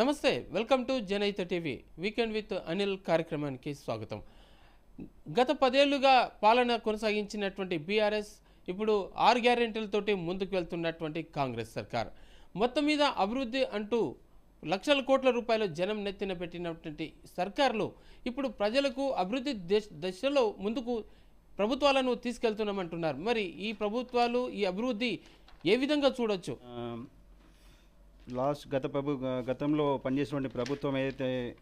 నమస్తే welcome to జనైత TV. Weekend with Anil కార్యక్రమానికి స్వాగతం. గత పదేళ్ళుగా పాలన కొనసాగించినటువంటి బీఆర్ఎస్ ఇప్పుడు ఆరు గ్యారెంటీలతోటి ముందుకు వెళ్తున్నటువంటి కాంగ్రెస్ సర్కార్. మొత్తం మీద అభివృద్ధి అంటూ లక్షల కోట్ల రూపాయలు జనం నెత్తిన పెట్టినటువంటి సర్కార్లు ఇప్పుడు ప్రజలకు అభివృద్ధి దశలో ముందుకు ప్రభుత్వాలను తీసుకెళ్తున్నామంటున్నారు. మరి ఈ ప్రభుత్వాలు ఈ అభివృద్ధి ఏ విధంగా చూడొచ్చు? లాస్ట్ గత ప్రభు గతంలో పనిచేసినటువంటి ప్రభుత్వం ఏదైతే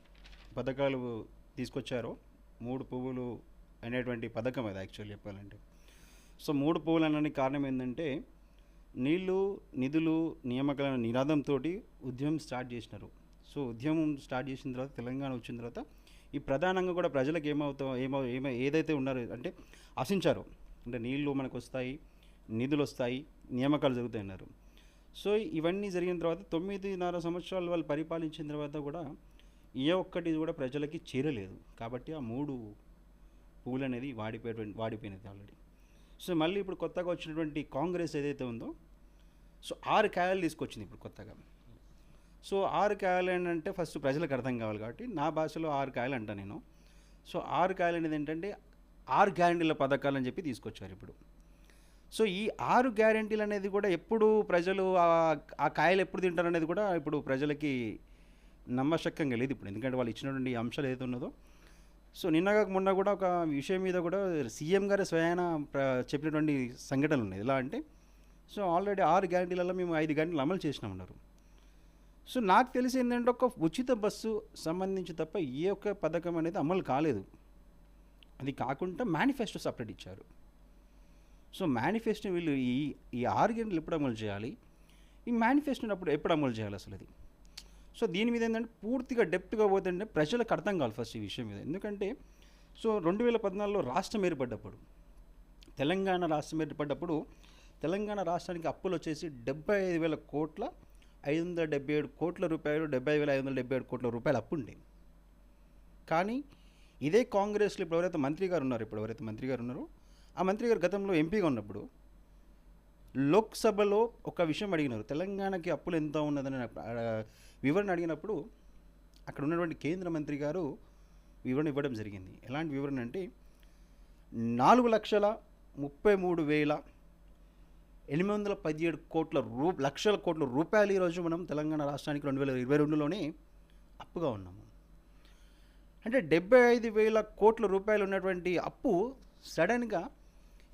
పథకాలు తీసుకొచ్చారో మూడు పువ్వులు అనేటువంటి పథకం అది యాక్చువల్లీ చెప్పాలంటే. సో మూడు పువ్వులు అనడానికి కారణం ఏంటంటే నీళ్ళు నిధులు నియామకాల నినాదంతో ఉద్యమం స్టార్ట్ చేసినారు. సో ఉద్యమం స్టార్ట్ చేసిన తర్వాత తెలంగాణ వచ్చిన తర్వాత ఈ ప్రధానంగా కూడా ప్రజలకు ఏమవుతా ఏమో ఏమో ఏదైతే ఉన్నారో అంటే ఆశించారో. అంటే నీళ్ళు మనకు వస్తాయి నిధులు వస్తాయి నియామకాలు జరుగుతాయి అన్నారు సో ఇవన్నీ జరిగిన తర్వాత తొమ్మిదిన్నర సంవత్సరాలు వాళ్ళు పరిపాలించిన తర్వాత కూడా ఏ ఒక్కటి కూడా ప్రజలకి చేరలేదు. కాబట్టి ఆ మూడు పూలు అనేది వాడిపోయేటువంటి వాడిపోయినది ఆల్రెడీ సో మళ్ళీ ఇప్పుడు కొత్తగా వచ్చినటువంటి కాంగ్రెస్ ఏదైతే ఉందో సో ఆరు కాయలు తీసుకొచ్చింది ఇప్పుడు కొత్తగా. సో ఆరు కాయలు ఏంటంటే ఫస్ట్ ప్రజలకు అర్థం కావాలి కాబట్టి నా భాషలో ఆరు కాయలు అంటా నేను. సో ఆరు కాయలు అనేది ఏంటంటే ఆరు గ్యారంటీల పథకాలు అని చెప్పి తీసుకొచ్చారు ఇప్పుడు. సో ఈ ఆరు గ్యారెంటీలు అనేది కూడా ఎప్పుడు ప్రజలు ఆ- కాయలు ఎప్పుడు తింటారు అనేది కూడా ఇప్పుడు ప్రజలకి నమ్మశక్యంగా లేదు ఇప్పుడు. ఎందుకంటే వాళ్ళు ఇచ్చినటువంటి అంశాలు ఏదైతే ఉన్నదో. సో నిన్నగా మొన్న కూడా ఒక విషయం మీద కూడా సీఎం గారు స్వయాన చెప్పినటువంటి సంఘటనలు ఉన్నాయి. ఎలా అంటే సో ఆల్రెడీ ఆరు గ్యారెంటీలలో మేము ఐదు గ్యారెంటీలు అమలు చేసినామన్నారు సో నాకు తెలిసి ఏంటంటే ఒక ఉచిత బస్సు సంబంధించి తప్ప ఏ ఒక్క పథకం అనేది అమలు కాలేదు. అది కాకుండా మేనిఫెస్టో సపరేట్ ఇచ్చారు. సో మేనిఫెస్టో వీళ్ళు ఈ ఈ ఆర్గ్యుమెంట్లు ఎప్పుడు అమలు చేయాలి? ఈ మేనిఫెస్టోని అప్పుడు ఎప్పుడు అమలు చేయాలి అసలు అది సో దీని మీద ఏంటంటే పూర్తిగా డెప్త్గా పోతుంటే ప్రజలకు అర్థం కావాలి ఫస్ట్ ఈ విషయం మీద. ఎందుకంటే సో రెండు వేల పద్నాలుగులో రాష్ట్రం ఏర్పడ్డప్పుడు తెలంగాణ రాష్ట్రం ఏర్పడ్డప్పుడు తెలంగాణ రాష్ట్రానికి అప్పులు వచ్చేసి డెబ్బై ఐదు వేల కోట్ల ఐదు వందల డెబ్బై ఏడు కోట్ల రూపాయలు డెబ్బై వేల ఐదు వందల డెబ్బై ఏడు కోట్ల రూపాయలు అప్పు ఉండే. కానీ ఇదే కాంగ్రెస్లో ఇప్పుడు ఎవరైతే మంత్రి గారు ఉన్నారు ఇప్పుడు ఎవరైతే మంత్రి గారు ఉన్నారో ఆ మంత్రి గారు గతంలో ఎంపీగా ఉన్నప్పుడు లోక్సభలో ఒక విషయం అడిగినారు. తెలంగాణకి అప్పులు ఎంత ఉన్నదని వివరణ అడిగినప్పుడు అక్కడ ఉన్నటువంటి కేంద్ర మంత్రి గారు వివరణ ఇవ్వడం జరిగింది. ఎలాంటి వివరణ అంటే నాలుగు లక్షల ముప్పై మూడు వేల ఎనిమిది వందల పదిహేడు కోట్ల రూ లక్షల కోట్ల రూపాయలు ఈరోజు మనం తెలంగాణ రాష్ట్రానికి రెండు వేల ఇరవై రెండులోనే అప్పుగా ఉన్నాము. అంటే డెబ్బై ఐదు వేల కోట్ల రూపాయలు ఉన్నటువంటి అప్పు సడన్గా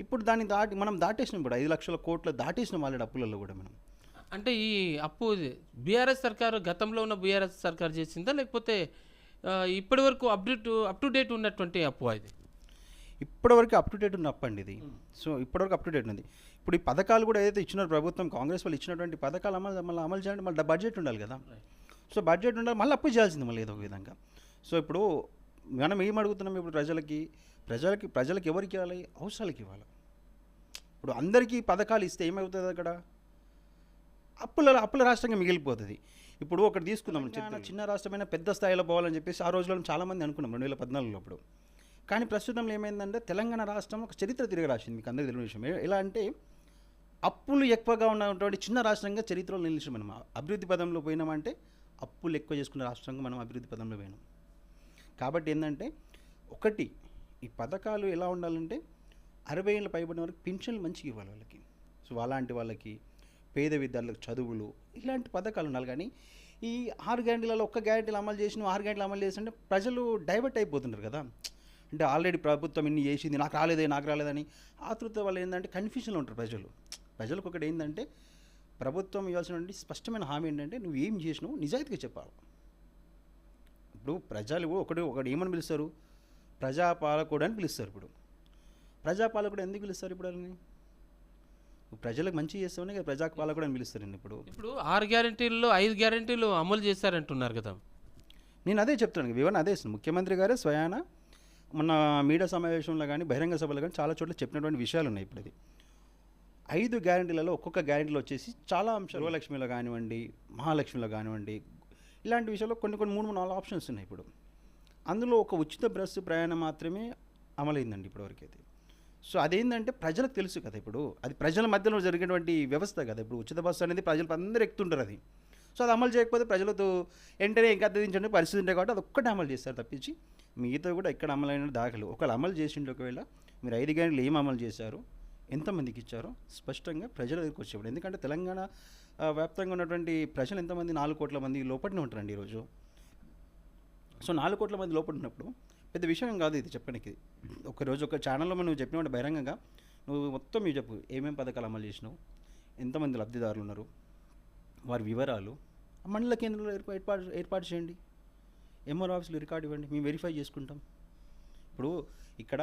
ఇప్పుడు దాన్ని దాటి మనం దాటేసినాం ఇప్పుడు ఐదు లక్షల కోట్ల దాటేసినాం ఆల్రెడీ అప్పులలో కూడా మనం. అంటే ఈ అప్పు బీఆర్ఎస్ సర్కారు గతంలో ఉన్న బీఆర్ఎస్ సర్కార్ చేసిందా? లేకపోతే ఇప్పటి వరకు అప్డేట్ అప్ టు డేట్ ఉన్నటువంటి అప్పు అది ఇప్పటివరకు అప్ టు డేట్ ఉన్న అప్ అండి ఇది. సో ఇప్పటివరకు అప్ టు డేట్ ఉంది. ఇప్పుడు ఈ పథకాలు కూడా ఏదైతే ఇచ్చినారు ప్రభుత్వం కాంగ్రెస్ వాళ్ళు ఇచ్చినటువంటి పథకాలు అమలు మళ్ళీ అమలు చేయాలంటే మళ్ళీ బడ్జెట్ ఉండాలి కదా. సో బడ్జెట్ ఉండాలి మళ్ళీ అప్పు చేయాల్సింది మళ్ళీ ఏదో ఒక విధంగా. సో ఇప్పుడు మనం ఏం అడుగుతున్నాం ఇప్పుడు ప్రజలకి? ప్రజలకి ప్రజలకి ఎవరికి ఇవ్వాలి? అవసరాలకి ఇవ్వాలి. ఇప్పుడు అందరికీ పథకాలు ఇస్తే ఏమవుతుంది అక్కడ? అప్పుల అప్పుల రాష్ట్రంగా మిగిలిపోతుంది. ఇప్పుడు ఒకటి తీసుకుందాం. చిన్న చిన్న రాష్ట్రమైన పెద్ద స్థాయిలో పోవాలని చెప్పేసి ఆ రోజుల్లో చాలామంది అనుకున్నాం రెండు వేల పద్నాలుగులో అప్పుడు. కానీ ప్రస్తుతం ఏమైందంటే తెలంగాణ రాష్ట్రం ఒక చరిత్ర తిరిగి రాసింది మీకు అందరికీ తెలియని విషయం. ఎలా అంటే అప్పులు ఎక్కువగా ఉన్నటువంటి చిన్న రాష్ట్రంగా చరిత్రలో నిలిచి మనం. అభివృద్ధి పదంలో పోయినామంటే అప్పులు ఎక్కువ చేసుకున్న రాష్ట్రంగా మనం అభివృద్ధి పదంలో పోయినాం. కాబట్టి ఏంటంటే ఒకటి ఈ పథకాలు ఎలా ఉండాలంటే అరవై ఏళ్ళ పైబడిన వరకు పింఛన్లు మంచిగా ఇవ్వాలి వాళ్ళకి. సో అలాంటి వాళ్ళకి పేద విద్యార్థులకు చదువులు ఇలాంటి పథకాలు ఉండాలి. కానీ ఈ ఆరు గ్యారెంటీలలో ఒక్క గ్యారెంటీలు అమలు చేసిన ఆరు గ్యారెంటీలు అమలు చేస్తుంటే ప్రజలు డైవర్ట్ అయిపోతున్నారు కదా. అంటే ఆల్రెడీ ప్రభుత్వం ఇన్ని చేసింది నాకు రాలేదే నాకు రాలేదని ఆతృత వల్ల ఏంటంటే కన్ఫ్యూజన్లో ఉంటారు ప్రజలు. ప్రజలకు ఒకటి ఏంటంటే ప్రభుత్వం ఇవ్వాల్సినటువంటి స్పష్టమైన హామీ ఏంటంటే నువ్వు ఏం చేసినావు నిజాయితీగా చెప్పాలి. ఇప్పుడు ప్రజలు ఒకటి ఒకటి ఏమని పిలుస్తారు? ప్రజాపాలకుడు అని పిలుస్తారు ఇప్పుడు. ప్రజాపాలకుడు ఎందుకు పిలుస్తారు ఇప్పుడు వాళ్ళని? నువ్వు ప్రజలకు మంచి చేస్తావనే కదా ప్రజాపాలకుడు అని పిలుస్తారు ఇప్పుడు. ఇప్పుడు ఆరు గ్యారెంటీల్లో ఐదు గ్యారెంటీలు అమలు చేశారంటున్నారు కదా. నేను అదే చెప్తాను వివరణ అదే ఇస్తున్నాను. ముఖ్యమంత్రి గారే స్వయాన మొన్న మీడియా సమావేశంలో కానీ బహిరంగ సభలో కానీ చాలా చోట్ల చెప్పినటువంటి విషయాలు ఉన్నాయి ఇప్పుడు ఇది ఐదు గ్యారెంటీలలో ఒక్కొక్క గ్యారెంటీలో వచ్చేసి చాలా అంశాలు గృహలక్ష్మిలో కానివ్వండి మహాలక్ష్మిలో కానివ్వండి ఇలాంటి విషయాల్లో కొన్ని కొన్ని మూడు నాలుగు ఆప్షన్స్ ఉన్నాయి ఇప్పుడు. అందులో ఒక ఉచిత బస్సు ప్రయాణం మాత్రమే అమలైందండి ఇప్పటివరకైతే. అయితే సో అదేంటంటే ప్రజలకు తెలుసు కదా ఇప్పుడు. అది ప్రజల మధ్యలో జరిగినటువంటి వ్యవస్థ కదా ఇప్పుడు. ఉచిత బస్సు అనేది ప్రజలు అందరూ ఎక్కుతుంటారు అది. సో అది అమలు చేయకపోతే ప్రజలతో వెంటనే ఇంకా దించండి పరిస్థితి ఉంటాయి కాబట్టి అది ఒక్కటే అమలు చేస్తారు తప్పించి మిగతా కూడా ఎక్కడ అమలైన దాఖలు. ఒకవేళ అమలు చేసిండే ఒకవేళ మీరు ఐదు గంటలు ఏం అమలు చేశారు? ఎంతమందికి ఇచ్చారో స్పష్టంగా ప్రజల దగ్గరికి వచ్చేవాడు ఎందుకంటే తెలంగాణ వ్యాప్తంగా ఉన్నటువంటి ప్రజలు ఎంతమంది? నాలుగు కోట్ల మంది లోపలనే ఉంటారండి ఈరోజు. సో నాలుగు కోట్ల మంది లోపల ఉన్నప్పుడు పెద్ద విషయం కాదు ఇది చెప్పడానికి. ఒకరోజు ఒక ఛానల్లో నువ్వు చెప్పినప్పుడు బహిరంగంగా నువ్వు మొత్తం మీరు చెప్పు ఏమేమి పథకాలు అమలు చేసినావు ఎంతమంది లబ్ధిదారులు ఉన్నారు వారి వివరాలు మండల కేంద్రంలో ఏర్పాటు ఏర్పాటు చేయండి. ఎంఆర్ ఆఫీస్లో రికార్డు ఇవ్వండి మేము వెరిఫై చేసుకుంటాం. ఇప్పుడు ఇక్కడ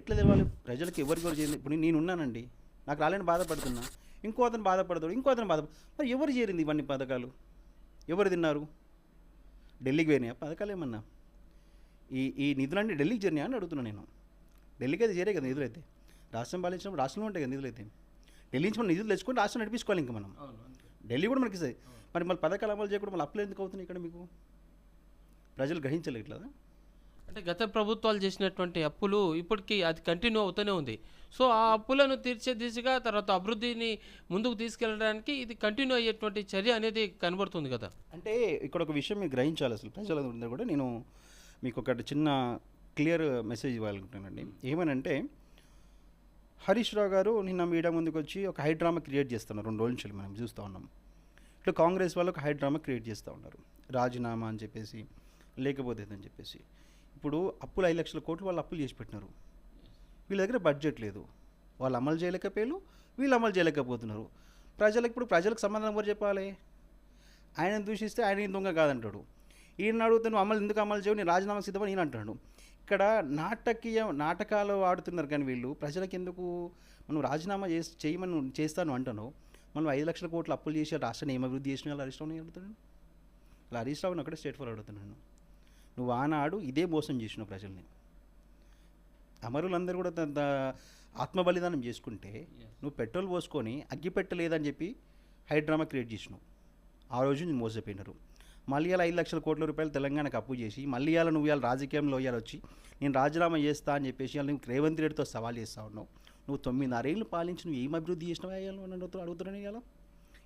ఎట్లా తెలవాలి? ప్రజలకు ఎవరికి ఎవరు ఇప్పుడు నేను ఉన్నానండి. నాకు రాలేని బాధపడుతున్నా. ఇంకో అతను బాధపడతాడు ఇంకో అతను బాధ మరి ఎవరు చేరింది ఇవన్నీ పథకాలు? ఎవరు తిన్నారు? ఢిల్లీకి పోయినాయా? పథకాలు ఏమన్నా? ఈ ఈ నిధులన్నీ ఢిల్లీకి చేరినాయా అని అడుగుతున్నాను నేను. ఢిల్లీకి అయితే చేరే కదా నిధులు అయితే. రాష్ట్రం పాలించినప్పుడు రాష్ట్రంలో ఉంటాయి కదా నిధులు అయితే. ఢిల్లీ నుంచి మనం నిధులు తెచ్చుకొని రాష్ట్రం నడిపించుకోవాలి ఇంకా మనం. ఢిల్లీ కూడా మనకి మరి మళ్ళీ పథకాలు అమలు చేయకుండా మళ్ళీ అప్పులు ఎందుకు అవుతున్నాయి ఇక్కడ మీకు? ప్రజలు గ్రహించలేట్లేదా? అంటే గత ప్రభుత్వాలు చేసినటువంటి అప్పులు ఇప్పటికీ అది కంటిన్యూ అవుతూనే ఉంది. సో ఆ అప్పులను తీర్చే దిశగా తర్వాత అభివృద్ధిని ముందుకు తీసుకెళ్ళడానికి ఇది కంటిన్యూ అయ్యేటువంటి చర్య అనేది కనబడుతుంది కదా. అంటే ఇక్కడ ఒక విషయం మీరు గ్రహించాలి అసలు. ప్రజలందరూ కూడా నేను మీకు ఒకటి చిన్న క్లియర్ మెసేజ్ ఇవ్వాలనుకుంటున్నానండి. ఏమనంటే హరీష్ రావు గారు నిన్న మీడియా ముందుకు వచ్చి ఒక హై డ్రామా క్రియేట్ చేస్తున్నారు. రెండు రోజుల నుంచి మనం చూస్తూ ఉన్నాం. ఇట్లా కాంగ్రెస్ వాళ్ళు ఒక హై డ్రామా క్రియేట్ చేస్తూ ఉన్నారు. రాజీనామా అని చెప్పేసి లేకపోతే అని చెప్పేసి. ఇప్పుడు అప్పులు ఐదు లక్షల కోట్లు వాళ్ళు అప్పులు చేసి పెట్టినారు. వీళ్ళ దగ్గర బడ్జెట్ లేదు. వాళ్ళు అమలు చేయలేకపోయారు వీళ్ళు అమలు చేయలేకపోతున్నారు. ప్రజలకు ఇప్పుడు ప్రజలకు సమాధానం ఎవరు చెప్పాలి? ఆయన దూషిస్తే ఆయన దొంగ కాదంటాడు. ఈయన అడిగితే నువ్వు అమలు ఎందుకు అమలు చేయవు నేను రాజీనామా సిద్ధమని ఈయన అంటాడు. ఇక్కడ నాటకీయ నాటకాలు ఆడుతున్నారు కానీ వీళ్ళు ప్రజలకు ఎందుకు? మనం రాజీనామా చేసి చేయమని చేస్తాను అంటాను మనం ఐదు లక్షల కోట్లు అప్పులు చేసి రాష్ట్రాన్ని ఏం అభివృద్ధి చేసిన హరీష్ రావుని అడుగుతున్నాను ఇలా హరీష్ రావుని అక్కడే స్టేట్ ఫోర్ అడుగుతున్నాను నువ్వు ఆనాడు ఇదే మోసం చేసినావు ప్రజల్ని. అమరులందరూ కూడా ఆత్మ బలిదానం చేసుకుంటే నువ్వు పెట్రోల్ పోసుకొని అగ్గి పెట్టలేదని చెప్పి హైడ్రామా క్రియేట్ చేసినావు. ఆ రోజు నేను మోసపోయినారు. మళ్ళీ ఇవాళ ఐదు లక్షల కోట్ల రూపాయలు తెలంగాణకు అప్పు చేసి మళ్ళీ ఇవాళ నువ్వు ఇవాళ రాజకీయంలో ఇవాళ వచ్చి నేను రాజీనామా చేస్తా అని చెప్పేసి ఇవాళ నువ్వు రేవంత్ రెడ్డితో సవాల్ చేస్తా ఉన్నావు. నువ్వు తొమ్మిదిన్నరేళ్ళు పాలించి నువ్వు ఏం అభివృద్ధి చేసినావా అని అడుగుతు- అడుగుతున్నాను ఇవాళ?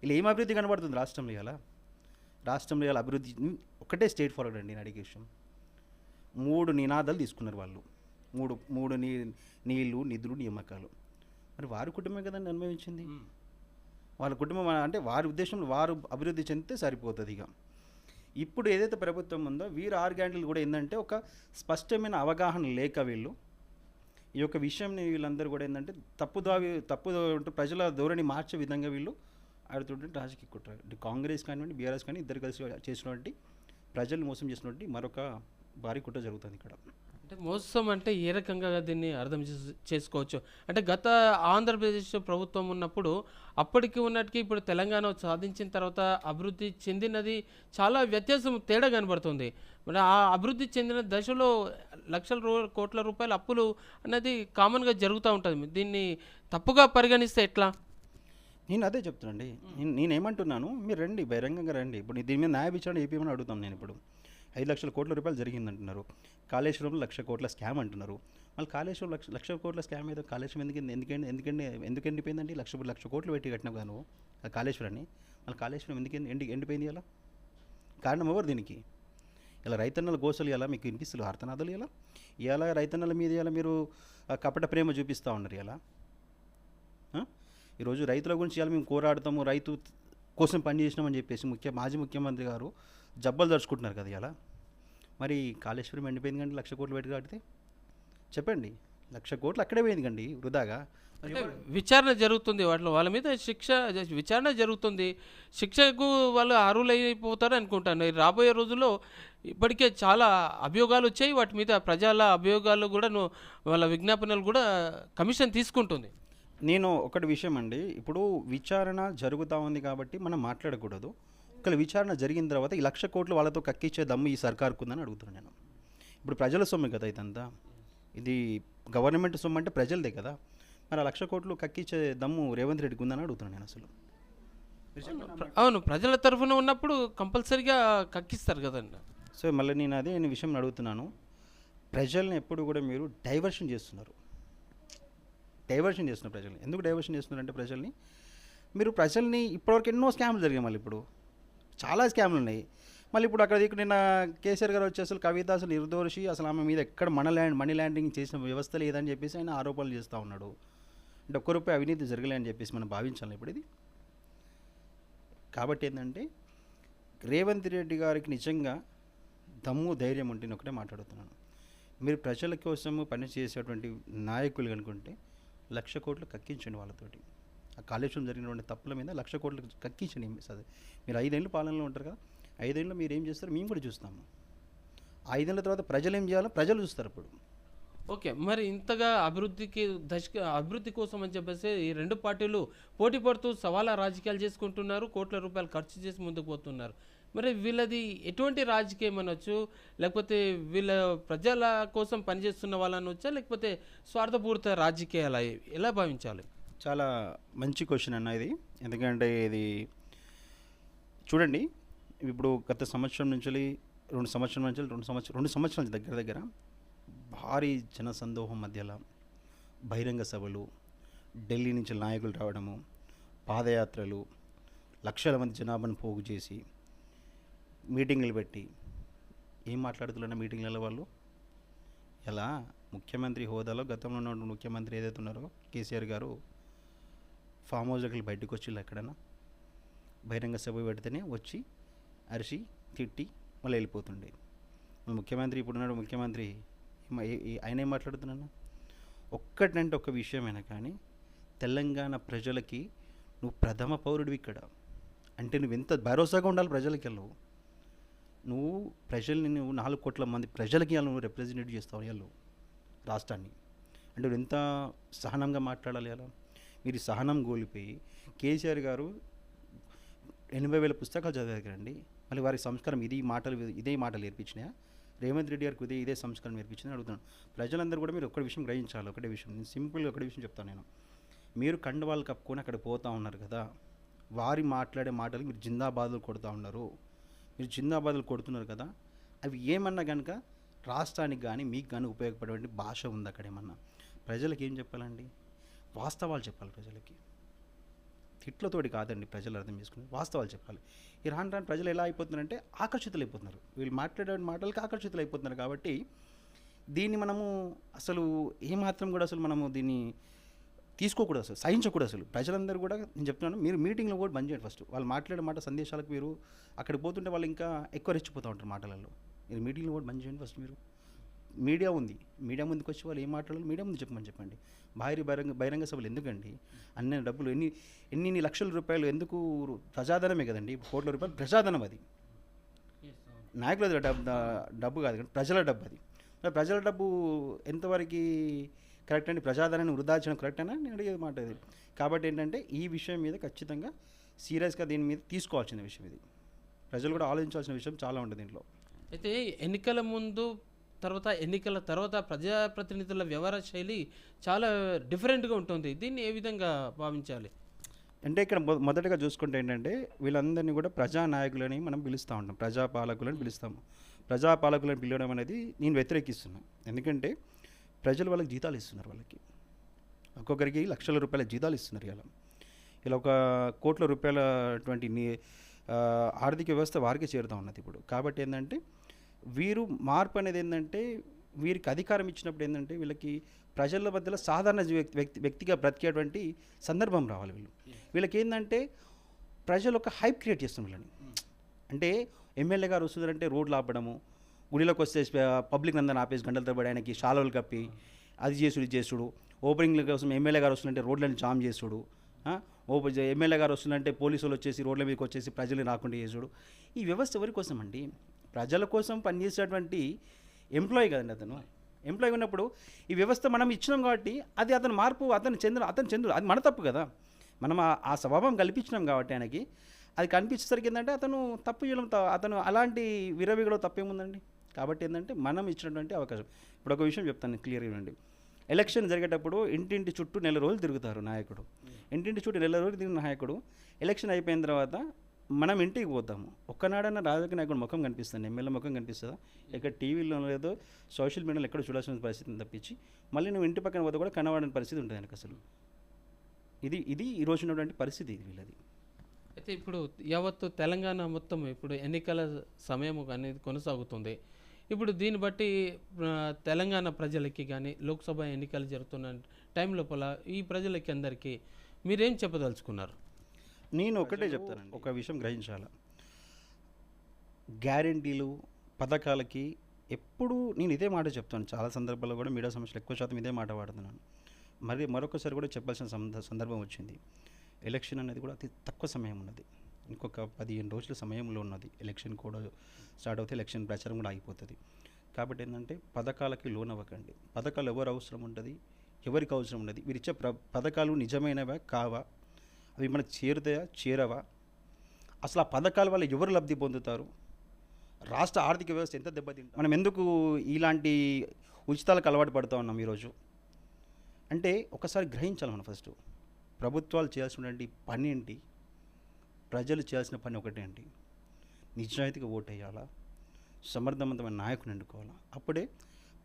ఇలా ఏం అభివృద్ధి కనబడుతుంది రాష్ట్రంలో ఇవాళ? రాష్ట్రంలో ఇవాళ అభివృద్ధి ఒకటే స్టేట్ ఫార్వర్డ్ అండి నేను అడిగే విషయం మూడు నినాదాలు తీసుకున్నారు వాళ్ళు. మూడు మూడు నీ నీళ్ళు నిధులు నియామకాలు. మరి వారి కుటుంబం కదండి అనుభవించింది. వాళ్ళ కుటుంబం అంటే వారి ఉద్దేశంలో వారు అభివృద్ధి చెందితే సరిపోతుంది ఇక. ఇప్పుడు ఏదైతే ప్రభుత్వం ఉందో వీరు ఆరు గ్యారెంటీలు కూడా ఏంటంటే ఒక స్పష్టమైన అవగాహన లేక వీళ్ళు. ఈ యొక్క విషయంని వీళ్ళందరూ కూడా ఏంటంటే తప్పుదావి తప్పు అంటే ప్రజల ధోరణి మార్చే విధంగా వీళ్ళు ఆడుతుంటే రాజకీయ కుట్ర. కాంగ్రెస్ కానివ్వండి బీఆర్ఎస్ కానీ ఇద్దరు కలిసి చేసినటువంటి ప్రజల్ని మోసం చేసినటువంటి మరొక భారీ కుట్ర జరుగుతుంది ఇక్కడ. అంటే మోసం అంటే ఏ రకంగా దీన్ని అర్థం చేసుకోవచ్చు? అంటే గత ఆంధ్రప్రదేశ్ ప్రభుత్వం ఉన్నప్పుడు అప్పటికి ఉన్నట్టుకి ఇప్పుడు తెలంగాణ సాధించిన తర్వాత అభివృద్ధి చెందినది చాలా వ్యత్యాసం తేడా కనబడుతుంది. మరి ఆ అభివృద్ధి చెందిన దశలో లక్షల రూ కోట్ల రూపాయల అప్పులు అనేది కామన్గా జరుగుతూ ఉంటుంది. దీన్ని తప్పుగా పరిగణిస్తే ఎట్లా? నేను అదే చెప్తున్నాండి నేను నేనేమంటున్నాను మీరు రండి బహిరంగంగా రండి. ఇప్పుడు దీని మీద న్యాయ విచారణ ఏపీమని అడుగుతాను నేను ఇప్పుడు. ఐదు లక్షల కోట్ల రూపాయలు జరిగిందంటున్నారు. కాళేశ్వరంలో లక్ష కోట్ల స్కామ్ అంటున్నారు. మళ్ళీ కాళేశ్వరం లక్ష లక్ష కోట్ల స్కామ్ ఏదో కాళేశ్వరం ఎందుకు ఎందుకండి ఎందుకండి ఎందుకు ఎండిపోయిందండి? లక్ష లక్ష కోట్లు పెట్టి కట్టినావు కదా ఆ కాళేశ్వరాన్ని. మళ్ళీ కాళేశ్వరం ఎందుకు ఎండి- ఎండిపోయింది ఇలా? కారణం ఎవరు దీనికి? ఇలా రైతన్నల గోసలు ఇలా మీకు వినిపిస్తుంది ఆర్తనాదాలు ఇలా? ఇలా రైతన్నల మీద ఇలా మీరు కపట ప్రేమ చూపిస్తూ ఉన్నారు ఇలా? ఈరోజు రైతుల గురించి ఇవాళ మేము పోరాడతాము రైతు కోసం పనిచేసినామని చెప్పేసి ముఖ్య మాజీ ముఖ్యమంత్రి గారు జబ్బలు దడుచుకుంటున్నారు కదా ఇలా మరి కాళేశ్వరం ఎండిపోయింది కండి లక్ష కోట్లు పెట్టి కడితే చెప్పండి. లక్ష కోట్లు అక్కడే పోయింది కండి వృధాగా. విచారణ జరుగుతుంది వాటిలో. వాళ్ళ మీద శిక్ష విచారణ జరుగుతుంది. శిక్షకు వాళ్ళు అర్హులైపోతారు అనుకుంటాను. రాబోయే రోజుల్లో ఇప్పటికే చాలా అభియోగాలు వచ్చాయి. వాటి మీద ప్రజల అభియోగాలు కూడా వాళ్ళ విజ్ఞాపనలు కూడా కమిషన్ తీసుకుంటుంది. నేను ఒకటి విషయం అండి ఇప్పుడు విచారణ జరుగుతూ ఉంది కాబట్టి మనం మాట్లాడకూడదు. ఒకవేళ విచారణ జరిగిన తర్వాత ఈ లక్ష కోట్లు వాళ్ళతో కక్కిచ్చే దమ్ము ఈ సర్కార్కు ఉందని అడుగుతున్నాను నేను. ఇప్పుడు ప్రజల సొమ్ము కదా ఇదంతా. ఇది గవర్నమెంట్ సొమ్ము అంటే ప్రజలదే కదా. మరి ఆ లక్ష కోట్లు కక్కిచ్చే దమ్ము రేవంత్ రెడ్డికి ఉందని అడుగుతున్నాను నేను అసలు. అవును ప్రజల తరఫున ఉన్నప్పుడు కంపల్సరిగా కక్కిస్తారు కదండి. సో మళ్ళీ నేను అదే నేను విషయం అడుగుతున్నాను. ప్రజల్ని ఎప్పుడు కూడా మీరు డైవర్షన్ చేస్తున్నారు. డైవర్షన్ చేస్తున్నారు ప్రజల్ని. ఎందుకు డైవర్షన్ చేస్తున్నారు అంటే ప్రజల్ని? మీరు ప్రజల్ని ఇప్పటివరకు ఎన్నో స్కామ్లు జరిగాయి మళ్ళీ ఇప్పుడు. చాలా స్కామ్లు ఉన్నాయి. మళ్ళీ ఇప్పుడు అక్కడ ఇక్కడ నిన్న కేసీఆర్ గారు వచ్చి అసలు కవిత అసలు నిర్దోషి అసలు ఆమె మీద ఎక్కడ మన ల్యాండ్ మనీ ల్యాండింగ్ చేసిన వ్యవస్థ లేదని చెప్పేసి ఆయన ఆరోపణలు చేస్తూ ఉన్నాడు. అంటే ఒక్క రూపాయి అవినీతి జరగలే అని చెప్పేసి మనం భావించాలి ఇప్పుడు ఇది. కాబట్టి ఏంటంటే రేవంత్ రెడ్డి గారికి నిజంగా దమ్ము ధైర్యం ఉంటే నేను ఒకటే మాట్లాడుతున్నాను. మీరు ప్రజల కోసము పనిచేసేటువంటి నాయకులు అనుకుంటే లక్ష కోట్లు కక్కించండి వాళ్ళతోటి. ఆ కాళేశ్వరం జరిగినటువంటి తప్పుల మీద లక్ష కోట్లు కక్కించండి. అది మీరు ఐదేళ్ళు పాలనలో ఉంటారు కదా ఐదేళ్ళు మీరు ఏం చేస్తారు మేము కూడా చూస్తాము. ఐదేళ్ళ తర్వాత ప్రజలు ఏం చేయాలో ప్రజలు చూస్తారు ఇప్పుడు ఓకే మరి ఇంతగా అభివృద్ధికి దశ అభివృద్ధి కోసం అని చెప్పేసి ఈ రెండు పార్టీలు పోటీ పడుతూ సవాలా రాజకీయాలు చేసుకుంటున్నారు కోట్ల రూపాయలు ఖర్చు చేసి ముందుకు పోతున్నారు. మరి వీళ్ళది ఎటువంటి రాజకీయం అనొచ్చు? లేకపోతే వీళ్ళ ప్రజల కోసం పనిచేస్తున్న వాళ్ళని వచ్చా లేకపోతే స్వార్థపూరిత రాజకీయాలు ఎలా భావించాలి? చాలా మంచి క్వశ్చన్ అన్న ఇది. ఎందుకంటే ఇది చూడండి ఇప్పుడు గత సంవత్సరం నుంచి రెండు సంవత్సరం నుంచి రెండు సంవత్సరం రెండు సంవత్సరాల నుంచి దగ్గర దగ్గర భారీ జనసందోహం మధ్యలో బహిరంగ సభలు ఢిల్లీ నుంచి నాయకులు రావడము పాదయాత్రలు లక్షల మంది జనాభాను పోగు చేసి మీటింగ్లు పెట్టి ఏం మాట్లాడుతున్న మీటింగ్లలో వాళ్ళు? ఎలా? ముఖ్యమంత్రి హోదాలో గతంలో ఉన్న ముఖ్యమంత్రి ఏదైతే ఉన్నారో కేసీఆర్ గారు ఫామ్ హౌస్లోకి వెళ్ళి బయటకు వచ్చి ఎక్కడన్నా బహిరంగ సభ పెడితేనే వచ్చి అరిసి తిట్టి మళ్ళీ వెళ్ళిపోతుండే. ముఖ్యమంత్రి ఇప్పుడున్నాడు ముఖ్యమంత్రి. ఆయన ఏం మాట్లాడుతున్నా ఒక్కటంటే ఒక్క విషయమైనా కానీ తెలంగాణ ప్రజలకి నువ్వు ప్రథమ పౌరుడివి ఇక్కడ. అంటే నువ్వు ఎంత భరోసాగా ఉండాలి ప్రజలకి వెళ్ళవు నువ్వు ప్రజల్ని నువ్వు నాలుగు కోట్ల మంది ప్రజలకి ఇవాళ నువ్వు రిప్రజెంటేట్ చేస్తావు వాళ్ళు రాష్ట్రాన్ని. అంటే నువ్వు ఎంత సహనంగా మాట్లాడాలి అలా మీరు సహనం కోల్పోయి కేసీఆర్ గారు ఎనభై వేల పుస్తకాలు చదివారు మళ్ళీ వారి సంస్కారం ఇది మాటలు ఇదే మాటలు నేర్పించినాయా? రేవంత్ రెడ్డి గారికి ఇదే ఇదే సంస్కారం నేర్పించింది అడుగుతున్నాను. ప్రజలందరూ కూడా మీరు ఒక్కటి విషయం గ్రహించాలి ఒకటే విషయం. నేను సింపుల్గా ఒకటి విషయం చెప్తాను నేను. మీరు కండువాళ్ళు కప్పుకొని అక్కడ పోతూ ఉన్నారు కదా? వారి మాట్లాడే మాటలు మీరు జిందాబాదులు కొడుతూ ఉన్నారు. మీరు జిందాబాదులు కొడుతున్నారు కదా అవి ఏమన్నా కనుక రాష్ట్రానికి కానీ మీకు కానీ ఉపయోగపడేటువంటి భాష ఉంది అక్కడ ఏమన్నా? ప్రజలకు ఏం చెప్పాలండి? వాస్తవాలు చెప్పాలి ప్రజలకి. తిట్లతోటి కాదండి ప్రజలు అర్థం చేసుకుని వాస్తవాలు చెప్పాలి. ఈ రాను రాని ప్రజలు ఎలా అయిపోతున్నారంటే ఆకర్షితులు అయిపోతున్నారు వీళ్ళు మాట్లాడే మాటలకి ఆకర్షితులు అయిపోతున్నారు కాబట్టి దీన్ని మనము అసలు ఏమాత్రం కూడా అసలు మనము దీన్ని తీసుకోకూడదు అసలు సహించకూడదు అసలు. ప్రజలందరూ కూడా నేను చెప్తున్నాను మీరు మీటింగ్లో కూడా బంద్ చేయండి ఫస్ట్ వాళ్ళు మాట్లాడే మాట సందేశాలకు మీరు అక్కడికి పోతుంటే వాళ్ళు ఇంకా ఎక్కువ రెచ్చిపోతూ ఉంటారు మాటలలో. మీరు మీటింగ్లో కూడా బంద్ చేయండి ఫస్ట్ మీరు. మీడియా ఉంది. మీడియా ముందుకు వచ్చి వాళ్ళు ఏం మాట్లాడాలి మీడియా ముందు చెప్పమని చెప్పండి. భారీ బహిరంగ బహిరంగ సభలు ఎందుకండి? అన్ని డబ్బులు ఎన్ని ఎన్ని ఎన్ని లక్షల రూపాయలు ఎందుకు ప్రజాధనమే కదండి? కోట్ల రూపాయలు ప్రజాధనం అది. నాయకుల డబ్బు డబ్బు కాదు కానీ ప్రజల డబ్బు అది. ప్రజల డబ్బు ఎంతవరకు కరెక్ట్ అండి. ప్రజాధనాన్ని వృధా చేయడం కరెక్ట్ అని నేను అడిగేది మాట ఇది. కాబట్టి ఏంటంటే ఈ విషయం మీద ఖచ్చితంగా సీరియస్గా దీని మీద తీసుకోవాల్సిన విషయం ఇది. ప్రజలు కూడా ఆలోచించాల్సిన విషయం చాలా ఉంటుంది దీంట్లో. అయితే ఎన్నికల ముందు తర్వాత ఎన్నికల తర్వాత ప్రజాప్రతినిధుల వ్యవహార శైలి చాలా డిఫరెంట్గా ఉంటుంది. దీన్ని ఏ విధంగా భావించాలి? అంటే ఇక్కడ మొ- మొదటగా చూసుకుంటే ఏంటంటే వీళ్ళందరినీ కూడా ప్రజా నాయకులని మనం పిలుస్తూ ఉంటాం. ప్రజాపాలకులని పిలుస్తాము. ప్రజాపాలకులను పిలవడం అనేది నేను వ్యతిరేకిస్తున్నాను. ఎందుకంటే ప్రజలు వాళ్ళకి జీతాలు ఇస్తున్నారు వాళ్ళకి. ఒక్కొక్కరికి లక్షల రూపాయల జీతాలు ఇస్తున్నారు ఇలా ఇలా ఒక కోట్ల రూపాయలటువంటి ఆర్థిక వ్యవస్థ వారికి చేరుతూ ఉన్నది ఇప్పుడు. కాబట్టి ఏంటంటే వీరు మార్పు అనేది ఏంటంటే వీరికి అధికారం ఇచ్చినప్పుడు ఏంటంటే వీళ్ళకి ప్రజల మధ్యలో సాధారణ వ్యక్తి వ్యక్తి వ్యక్తిగా బ్రతికేటువంటి సందర్భం రావాలి వీళ్ళు. వీళ్ళకి ఏంటంటే ప్రజలు ఒక హైప్ క్రియేట్ చేస్తున్నారు వీళ్ళని. అంటే ఎమ్మెల్యే గారు వస్తున్నారంటే రోడ్లు ఆపడము గుడిలోకి వస్తే పబ్లిక్ అందరిని ఆపేసి గంటల తరబడి ఆయనకి షాలవులు కప్పి అది చేసుడు ఇది చేసుడు. ఓపెనింగ్ల కోసం ఎమ్మెల్యే గారు వస్తుందంటే రోడ్లను జామ్ చేసుడు. ఓపెన్ ఎమ్మెల్యే గారు వస్తుందంటే పోలీసులు వచ్చేసి రోడ్ల మీదకి వచ్చేసి ప్రజల్ని రాకుండా చేసుడు. ఈ వ్యవస్థ ఎవరి కోసం అండి? ప్రజల కోసం పనిచేసేటువంటి ఎంప్లాయీ కదండి అతను. ఎంప్లాయీ ఉన్నప్పుడు ఈ వ్యవస్థ మనం ఇచ్చినాం కాబట్టి అది అతను మార్పు అతను చెందిన అతను చెందు అది మన తప్పు కదా. మనం ఆ- స్వభావం కల్పించినాం కాబట్టి ఆయనకి. అది కనిపించేసరికి ఏంటంటే అతను తప్పు చేయడం త- అతను అలాంటి విరవిగలో తప్పేముందండి? కాబట్టి ఏంటంటే మనం ఇచ్చినటువంటి అవకాశం. ఇప్పుడు ఒక విషయం చెప్తాను క్లియర్గా ఇవ్వండి ఎలక్షన్ జరిగేటప్పుడు ఇంటింటి చుట్టూ నెల రోజులు తిరుగుతారు నాయకుడు. ఇంటింటి చుట్టూ నెల రోజులు తిరిగిన నాయకుడు ఎలక్షన్ అయిపోయిన తర్వాత మనం ఇంటికి పోతాము. ఒక్కనాడన్న రాజకీయ నాయకుడు ముఖం కనిపిస్తుంది ఎమ్మెల్యే ముఖం కనిపిస్తుందా? ఇక్కడ టీవీలో లేదో సోషల్ మీడియాలో ఎక్కడ చూడాల్సిన పరిస్థితిని తప్పించి మళ్ళీ నువ్వు ఇంటి పక్కన పోతే కూడా కనబడని పరిస్థితి ఉంటుంది ఆయనకు అసలు. ఇది ఇది ఈ రోజు ఉన్నటువంటి పరిస్థితి ఇది వీళ్ళది. అయితే ఇప్పుడు యావత్తు తెలంగాణ మొత్తం ఇప్పుడు ఎన్నికల సమయం అనేది కొనసాగుతుంది. ఇప్పుడు దీన్ని బట్టి తెలంగాణ ప్రజలకి కానీ లోక్సభ ఎన్నికలు జరుగుతున్న టైం లోపల ఈ ప్రజలకి అందరికీ మీరేం చెప్పదలుచుకున్నారు? నేను ఒకటే చెప్తానండి. ఒక విషయం గ్రహించాలి. గ్యారంటీలు పథకాలకి ఎప్పుడు నేను ఇదే మాట చెప్తాను. చాలా సందర్భాల్లో కూడా మీడియా సమస్యలు ఎక్కువ శాతం ఇదే మాట వాడుతున్నాను. మరి మరొకసారి కూడా చెప్పాల్సిన సంద- సందర్భం వచ్చింది. ఎలక్షన్ అనేది కూడా అతి తక్కువ సమయం ఉన్నది. ఇంకొక పదిహేను రోజుల సమయంలో ఉన్నది. ఎలక్షన్ కూడా స్టార్ట్ అవుతే ఎలక్షన్ ప్రచారం కూడా ఆగిపోతుంది. కాబట్టి ఏంటంటే పథకాలకి లోన్ అవ్వకండి పథకాలు ఎవరు అవసరం ఉంటుంది ఎవరికి అవసరం ఉండదు? మీరు ఇచ్చే ప్ర పథకాలు నిజమైనవా? కావా? అవి మనకు చేరుతాయా? చేరవా? అసలు ఆ పథకాల వల్ల ఎవరు లబ్ధి పొందుతారు? రాష్ట్ర ఆర్థిక వ్యవస్థ ఎంత దెబ్బతింటుంది మనం ఎందుకు ఇలాంటి ఉచితాలకు అలవాటు పడుతూ ఉన్నాం ఈరోజు? అంటే ఒకసారి గ్రహించాలి మనం ఫస్ట్. ప్రభుత్వాలు చేయాల్సినటువంటి పని ఏంటి? ప్రజలు చేయాల్సిన పని ఒకటేంటి? నిజాయితీగా ఓటు వేయాలా? సమర్థవంతమైన నాయకుని ఎన్నుకోవాలా? అప్పుడే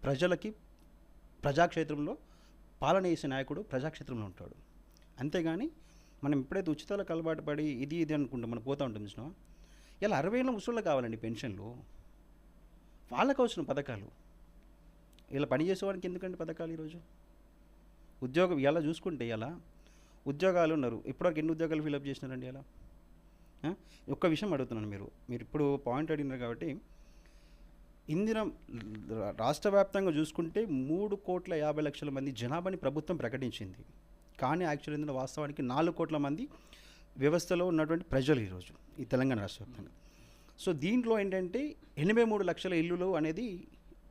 ప్రజలకి ప్రజాక్షేత్రంలో పాలన చేసే నాయకుడు ప్రజాక్షేత్రంలో ఉంటాడు. అంతేగాని మనం ఎప్పుడైతే ఉచితాలకు అలవాటు పడి ఇది ఇది అనుకుంటాం మనం పోతూ ఉంటుంది చూసినా ఇలా అరవై ఏళ్ళ ముసళ్ళు కావాలండి పెన్షన్లు. వాళ్ళకు అవసరం పథకాలు. ఇలా పని చేసేవాడికి ఎందుకండి పథకాలు ఈరోజు? ఉద్యోగం ఇలా చూసుకుంటే ఇలా ఉద్యోగాలు ఉన్నారు. ఇప్పటివరకు ఎన్ని ఉద్యోగాలు ఫిలప్ చేసినారండి ఇలా? ఒక్క విషయం అడుగుతున్నాను మీరు. మీరు ఇప్పుడు పాయింట్ అడిగినారు కాబట్టి ఇందిరా రాష్ట్ర వ్యాప్తంగా చూసుకుంటే మూడు కోట్ల యాభై లక్షల మంది జనాభాని ప్రభుత్వం ప్రకటించింది. కానీ యాక్చువల్ ఏంటంటే వాస్తవానికి నాలుగు కోట్ల మంది వ్యవస్థలో ఉన్నటువంటి ప్రజలు ఈరోజు ఈ తెలంగాణ రాష్ట్ర వ్యాప్తంగా. సో దీంట్లో ఏంటంటే ఎనభై మూడు లక్షల ఇల్లులు అనేది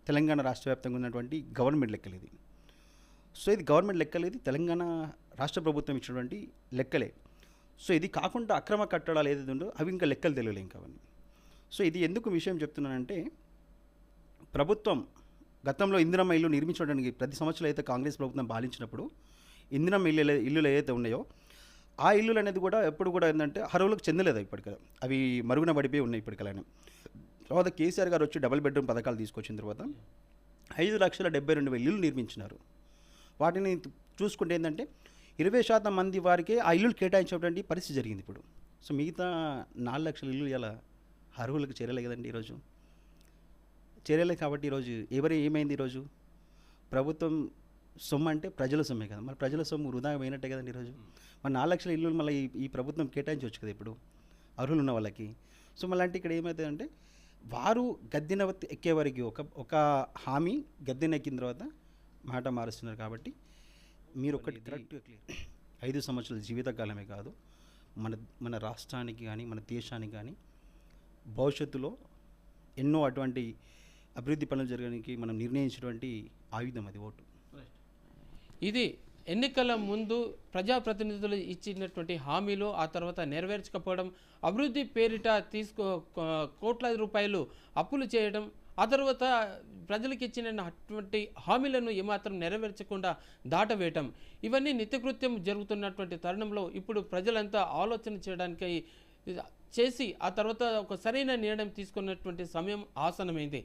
తెలంగాణ రాష్ట్ర వ్యాప్తంగా ఉన్నటువంటి గవర్నమెంట్ లెక్కలు ఇది సో ఇది గవర్నమెంట్ లెక్కలు ఇది తెలంగాణ రాష్ట్ర ప్రభుత్వం ఇచ్చినటువంటి లెక్కలే. సో ఇది కాకుండా అక్రమ కట్టడాలు ఏదైతే ఉందో అవి ఇంకా లెక్కలు తెలియలే ఇంకా అవన్నీ. సో ఇది ఎందుకు విషయం చెప్తున్నానంటే ప్రభుత్వం గతంలో ఇందిరమ్మ ఇల్లు నిర్మించడానికి ప్రతి సంవత్సరం అయితే కాంగ్రెస్ ప్రభుత్వం పాలించినప్పుడు ఇందిరమ్మ ఇల్లు ఇల్లులు ఏదైతే ఉన్నాయో ఆ ఇల్లులు అనేది కూడా ఎప్పుడు కూడా ఏంటంటే అరవులకు చెందలేదు ఇప్పటికీ అవి మరుగున పడిపోయి ఉన్నాయి ఇప్పటికలానే తర్వాత కేసీఆర్ గారు వచ్చి డబుల్ బెడ్రూమ్ పథకాలు తీసుకొచ్చిన తర్వాత ఐదు లక్షల డెబ్బై రెండు వేల ఇల్లు నిర్మించినారు. వాటిని చూసుకుంటే ఏంటంటే ఇరవై శాతం మంది వారికే ఆ ఇల్లులు కేటాయించేటువంటి పరిస్థితి జరిగింది ఇప్పుడు. సో మిగతా నాలుగు లక్షల ఇల్లు ఇలా అర్హులకు చేరలే కదండి ఈరోజు. చేరలే కాబట్టి ఈరోజు ఎవరు ఏమైంది ఈరోజు? ప్రభుత్వం సొమ్ము అంటే ప్రజల సొమ్మే కదా. మరి ప్రజల సొమ్ము వృధా పోయినట్టే కదండి ఈరోజు. మరి నాలుగు లక్షల ఇల్లు మళ్ళీ ఈ ప్రభుత్వం కేటాయించవచ్చు కదా ఇప్పుడు అర్హులు ఉన్న వాళ్ళకి. సో మళ్ళీ అంటే ఇక్కడ ఏమవుతుందంటే వారు గద్దెన ఎక్కే వరకు ఒక ఒక హామీ గద్దెన ఎక్కిన తర్వాత మాట మారుస్తున్నారు కాబట్టి మీరు ఒకటి ఐదు సంవత్సరాల జీవితకాలమే కాదు మన మన రాష్ట్రానికి కానీ మన దేశానికి కానీ భవిష్యత్తులో ఎన్నో అటువంటి అభివృద్ధి పనులు జరగడానికి మనం నిర్ణయించినటువంటి ఆయుధం అది ఓటు. ఇది ఎన్నికల ముందు ప్రజాప్రతినిధులు ఇచ్చినటువంటి హామీలు ఆ తర్వాత నెరవేర్చకపోవడం అభివృద్ధి పేరిట తీసుకో కోట్లాది రూపాయలు అప్పులు చేయడం ఆ తర్వాత ప్రజలకు ఇచ్చిన అటువంటి హామీలను ఏమాత్రం నెరవేర్చకుండా దాటవేయటం. ఇవన్నీ నిత్యకృత్యం జరుగుతున్నటువంటి తరుణంలో ఇప్పుడు ప్రజలంతా ఆలోచన చేయడానికి చేసి ఆ తర్వాత ఒక సరైన నిర్ణయం తీసుకున్నటువంటి సమయం ఆసనమైంది.